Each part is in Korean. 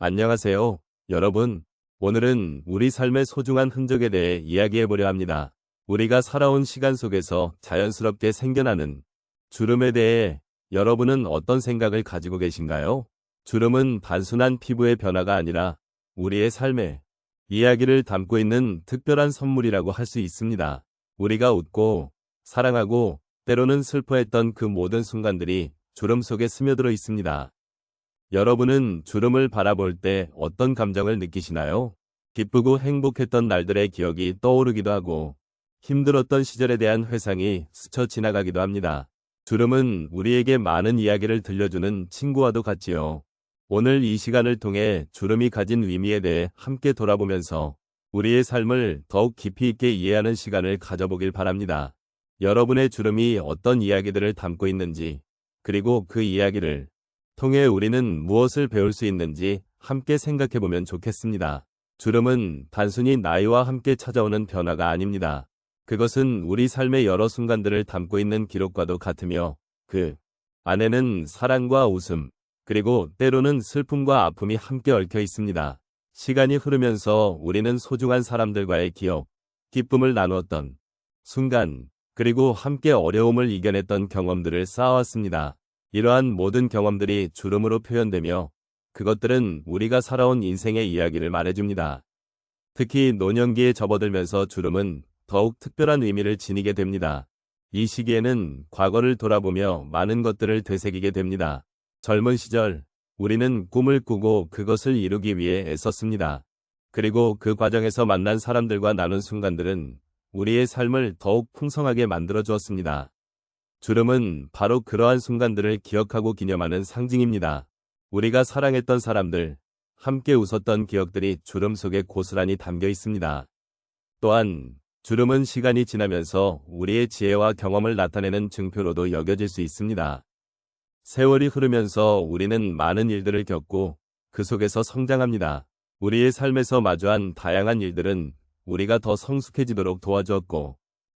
안녕하세요, 여러분. 오늘은 우리 삶의 소중한 흔적에 대해 이야기해 보려 합니다. 우리가 살아온 시간 속에서 자연스럽게 생겨나는 주름에 대해 여러분은 어떤 생각을 가지고 계신가요? 주름은 단순한 피부의 변화가 아니라 우리의 삶에 이야기를 담고 있는 특별한 선물이라고 할 수 있습니다. 우리가 웃고 사랑하고 때로는 슬퍼했던 그 모든 순간들이 주름 속에 스며들어 있습니다. 여러분은 주름을 바라볼 때 어떤 감정을 느끼시나요? 기쁘고 행복했던 날들의 기억이 떠오르기도 하고 힘들었던 시절에 대한 회상이 스쳐 지나가기도 합니다. 주름은 우리에게 많은 이야기를 들려주는 친구와도 같지요. 오늘 이 시간을 통해 주름이 가진 의미에 대해 함께 돌아보면서 우리의 삶을 더욱 깊이 있게 이해하는 시간을 가져보길 바랍니다. 여러분의 주름이 어떤 이야기들을 담고 있는지, 그리고 그 이야기를 통해 우리는 무엇을 배울 수 있는지 함께 생각해 보면 좋겠습니다. 주름은 단순히 나이와 함께 찾아오는 변화가 아닙니다. 그것은 우리 삶의 여러 순간들을 담고 있는 기록과도 같으며 그 안에는 사랑과 웃음, 그리고 때로는 슬픔과 아픔이 함께 얽혀 있습니다. 시간이 흐르면서 우리는 소중한 사람들과의 기억, 기쁨을 나누었던 순간, 그리고 함께 어려움을 이겨냈던 경험들을 쌓아왔습니다. 이러한 모든 경험들이 주름으로 표현되며 그것들은 우리가 살아온 인생의 이야기를 말해줍니다. 특히 노년기에 접어들면서 주름은 더욱 특별한 의미를 지니게 됩니다. 이 시기에는 과거를 돌아보며 많은 것들을 되새기게 됩니다. 젊은 시절 우리는 꿈을 꾸고 그것을 이루기 위해 애썼습니다. 그리고 그 과정에서 만난 사람들과 나눈 순간들은 우리의 삶을 더욱 풍성하게 만들어 주었습니다. 주름은 바로 그러한 순간들을 기억하고 기념하는 상징입니다. 우리가 사랑했던 사람들, 함께 웃었던 기억들이 주름 속에 고스란히 담겨 있습니다. 또한 주름은 시간이 지나면서 우리의 지혜와 경험을 나타내는 증표로도 여겨질 수 있습니다. 세월이 흐르면서 우리는 많은 일들을 겪고 그 속에서 성장합니다. 우리의 삶에서 마주한 다양한 일들은 우리가 더 성숙해지도록 도와주었고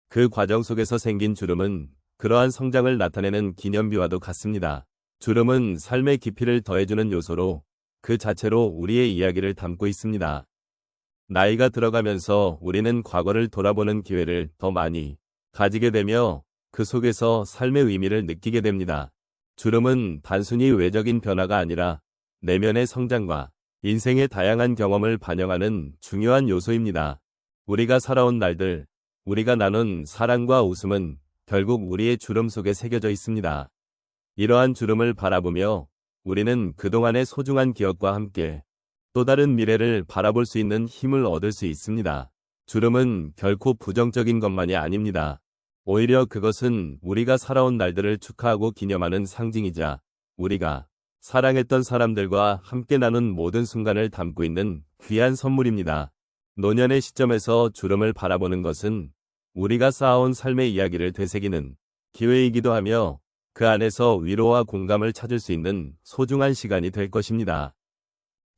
그 과정 속에서 생긴 주름은 그러한 성장을 나타내는 기념비와도 같습니다. 주름은 삶의 깊이를 더해주는 요소로 그 자체로 우리의 이야기를 담고 있습니다. 나이가 들어가면서 우리는 과거를 돌아보는 기회를 더 많이 가지게 되며 그 속에서 삶의 의미를 느끼게 됩니다. 주름은 단순히 외적인 변화가 아니라 내면의 성장과 인생의 다양한 경험을 반영하는 중요한 요소입니다. 우리가 살아온 날들, 우리가 나눈 사랑과 웃음은 결국 우리의 주름 속에 새겨져 있습니다. 이러한 주름을 바라보며 우리는 그동안의 소중한 기억과 함께 또 다른 미래를 바라볼 수 있는 힘을 얻을 수 있습니다. 주름은 결코 부정적인 것만이 아닙니다. 오히려 그것은 우리가 살아온 날들을 축하하고 기념하는 상징이자 우리가 사랑했던 사람들과 함께 나눈 모든 순간을 담고 있는 귀한 선물입니다. 노년의 시점에서 주름을 바라보는 것은 우리가 쌓아온 삶의 이야기를 되새기는 기회이기도 하며 그 안에서 위로와 공감을 찾을 수 있는 소중한 시간이 될 것입니다.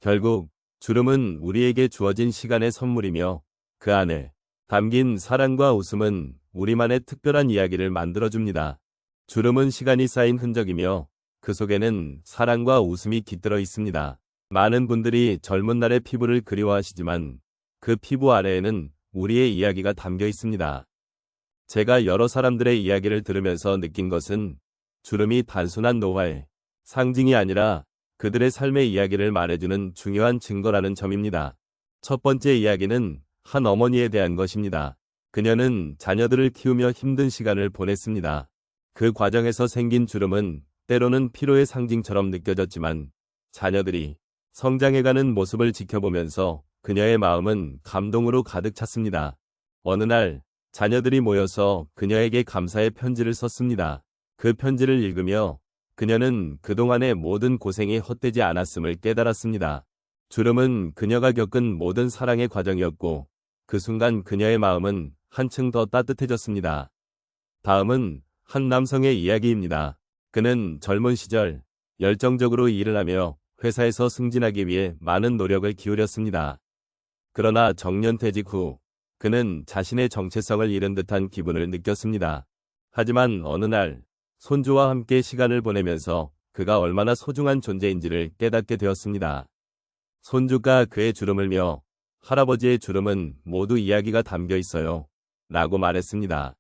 결국 주름은 우리에게 주어진 시간의 선물이며 그 안에 담긴 사랑과 웃음은 우리만의 특별한 이야기를 만들어줍니다. 주름은 시간이 쌓인 흔적이며 그 속에는 사랑과 웃음이 깃들어 있습니다. 많은 분들이 젊은 날의 피부를 그리워하시지만 그 피부 아래에는 우리의 이야기가 담겨 있습니다. 제가 여러 사람들의 이야기를 들으면서 느낀 것은 주름이 단순한 노화의 상징이 아니라 그들의 삶의 이야기를 말해주는 중요한 증거라는 점입니다. 첫 번째 이야기는 한 어머니에 대한 것입니다. 그녀는 자녀들을 키우며 힘든 시간을 보냈습니다. 그 과정에서 생긴 주름은 때로는 피로의 상징처럼 느껴졌지만 자녀들이 성장해가는 모습을 지켜보면서 그녀의 마음은 감동으로 가득 찼습니다. 어느 날 자녀들이 모여서 그녀에게 감사의 편지를 썼습니다. 그 편지를 읽으며 그녀는 그동안의 모든 고생이 헛되지 않았음을 깨달았습니다. 주름은 그녀가 겪은 모든 사랑의 과정이었고 그 순간 그녀의 마음은 한층 더 따뜻해졌습니다. 다음은 한 남성의 이야기입니다. 그는 젊은 시절 열정적으로 일을 하며 회사에서 승진하기 위해 많은 노력을 기울였습니다. 그러나 정년퇴직 후 그는 자신의 정체성을 잃은 듯한 기분을 느꼈습니다. 하지만 어느 날 손주와 함께 시간을 보내면서 그가 얼마나 소중한 존재인지를 깨닫게 되었습니다. 손주가 그의 주름을 며 할아버지의 주름은 모두 이야기가 담겨 있어요. 라고 말했습니다.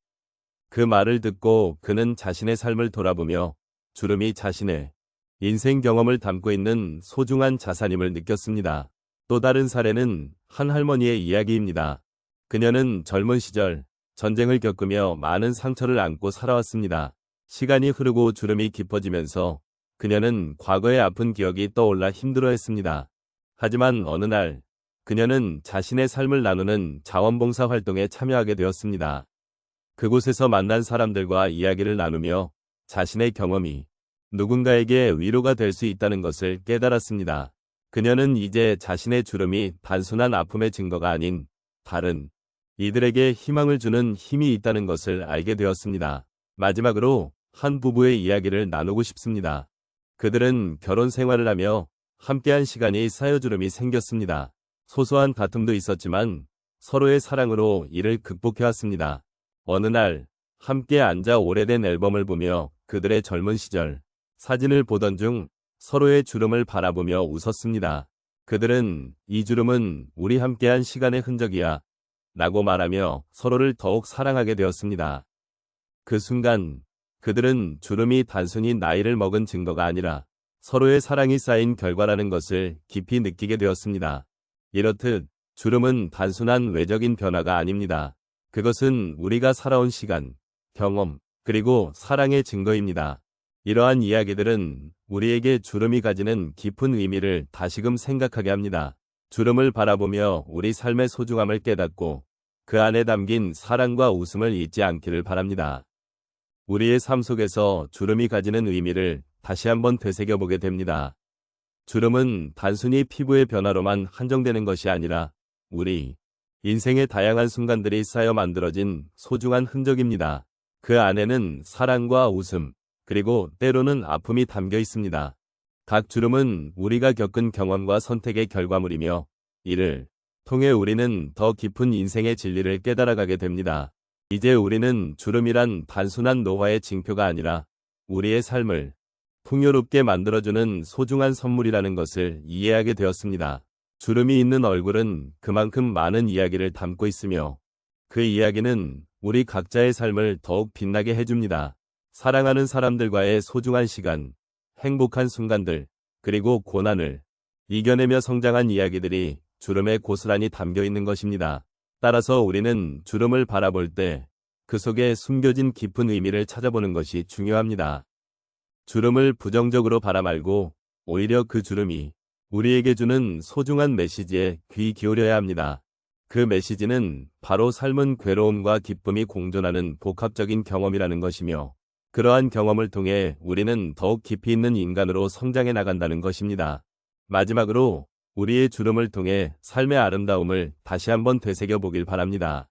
그 말을 듣고 그는 자신의 삶을 돌아보며 주름이 자신의 인생 경험을 담고 있는 소중한 자산임을 느꼈습니다. 또 다른 사례는 한 할머니의 이야기입니다. 그녀는 젊은 시절 전쟁을 겪으며 많은 상처를 안고 살아왔습니다. 시간이 흐르고 주름이 깊어지면서 그녀는 과거의 아픈 기억이 떠올라 힘들어했습니다. 하지만 어느 날 그녀는 자신의 삶을 나누는 자원봉사 활동에 참여하게 되었습니다. 그곳에서 만난 사람들과 이야기를 나누며 자신의 경험이 누군가에게 위로가 될 수 있다는 것을 깨달았습니다. 그녀는 이제 자신의 주름이 단순한 아픔의 증거가 아닌 다른 이들에게 희망을 주는 힘이 있다는 것을 알게 되었습니다. 마지막으로 한 부부의 이야기를 나누고 싶습니다. 그들은 결혼 생활을 하며 함께한 시간이 쌓여주름이 생겼습니다. 소소한 다툼도 있었지만 서로의 사랑으로 이를 극복해왔습니다. 어느 날 함께 앉아 오래된 앨범을 보며 그들의 젊은 시절 사진을 보던 중 서로의 주름을 바라보며 웃었습니다. 그들은 이 주름은 우리 함께한 시간의 흔적이야 라고 말하며 서로를 더욱 사랑하게 되었습니다. 그 순간 그들은 주름이 단순히 나이를 먹은 증거가 아니라 서로의 사랑이 쌓인 결과라는 것을 깊이 느끼게 되었습니다. 이렇듯 주름은 단순한 외적인 변화가 아닙니다. 그것은 우리가 살아온 시간, 경험, 그리고 사랑의 증거입니다. 이러한 이야기들은 우리에게 주름이 가지는 깊은 의미를 다시금 생각하게 합니다. 주름을 바라보며 우리 삶의 소중함을 깨닫고 그 안에 담긴 사랑과 웃음을 잊지 않기를 바랍니다. 우리의 삶 속에서 주름이 가지는 의미를 다시 한번 되새겨보게 됩니다. 주름은 단순히 피부의 변화로만 한정되는 것이 아니라 우리 인생의 다양한 순간들이 쌓여 만들어진 소중한 흔적입니다. 그 안에는 사랑과 웃음, 그리고 때로는 아픔이 담겨 있습니다. 각 주름은 우리가 겪은 경험과 선택의 결과물이며 이를 통해 우리는 더 깊은 인생의 진리를 깨달아가게 됩니다. 이제 우리는 주름이란 단순한 노화의 징표가 아니라 우리의 삶을 풍요롭게 만들어주는 소중한 선물이라는 것을 이해하게 되었습니다. 주름이 있는 얼굴은 그만큼 많은 이야기를 담고 있으며 그 이야기는 우리 각자의 삶을 더욱 빛나게 해줍니다. 사랑하는 사람들과의 소중한 시간, 행복한 순간들, 그리고 고난을 이겨내며 성장한 이야기들이 주름에 고스란히 담겨 있는 것입니다. 따라서 우리는 주름을 바라볼 때 그 속에 숨겨진 깊은 의미를 찾아보는 것이 중요합니다. 주름을 부정적으로 바라 말고 오히려 그 주름이 우리에게 주는 소중한 메시지에 귀 기울여야 합니다. 그 메시지는 바로 삶은 괴로움과 기쁨이 공존하는 복합적인 경험이라는 것이며 그러한 경험을 통해 우리는 더욱 깊이 있는 인간으로 성장해 나간다는 것입니다. 마지막으로 우리의 주름을 통해 삶의 아름다움을 다시 한번 되새겨 보길 바랍니다.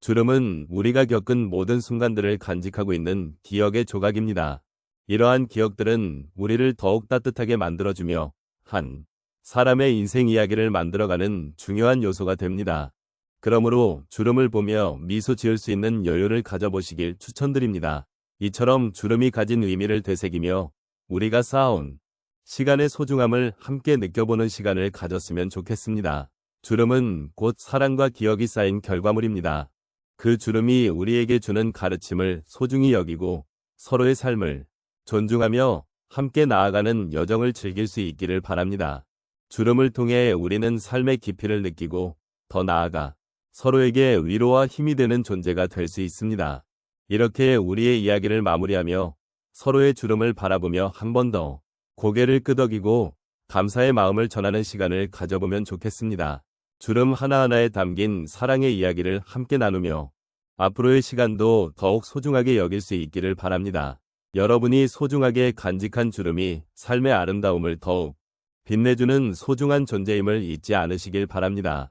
주름은 우리가 겪은 모든 순간들을 간직하고 있는 기억의 조각입니다. 이러한 기억들은 우리를 더욱 따뜻하게 만들어주며 한 사람의 인생 이야기를 만들어가는 중요한 요소가 됩니다. 그러므로 주름을 보며 미소 지을 수 있는 여유를 가져보시길 추천드립니다. 이처럼 주름이 가진 의미를 되새기며 우리가 쌓아온 시간의 소중함을 함께 느껴보는 시간을 가졌으면 좋겠습니다. 주름은 곧 사랑과 기억이 쌓인 결과물입니다. 그 주름이 우리에게 주는 가르침을 소중히 여기고 서로의 삶을 존중하며 함께 나아가는 여정을 즐길 수 있기를 바랍니다. 주름을 통해 우리는 삶의 깊이를 느끼고 더 나아가 서로에게 위로와 힘이 되는 존재가 될 수 있습니다. 이렇게 우리의 이야기를 마무리하며 서로의 주름을 바라보며 한 번 더 고개를 끄덕이고 감사의 마음을 전하는 시간을 가져보면 좋겠습니다. 주름 하나하나에 담긴 사랑의 이야기를 함께 나누며 앞으로의 시간도 더욱 소중하게 여길 수 있기를 바랍니다. 여러분이 소중하게 간직한 주름이 삶의 아름다움을 더욱 빛내주는 소중한 존재임을 잊지 않으시길 바랍니다.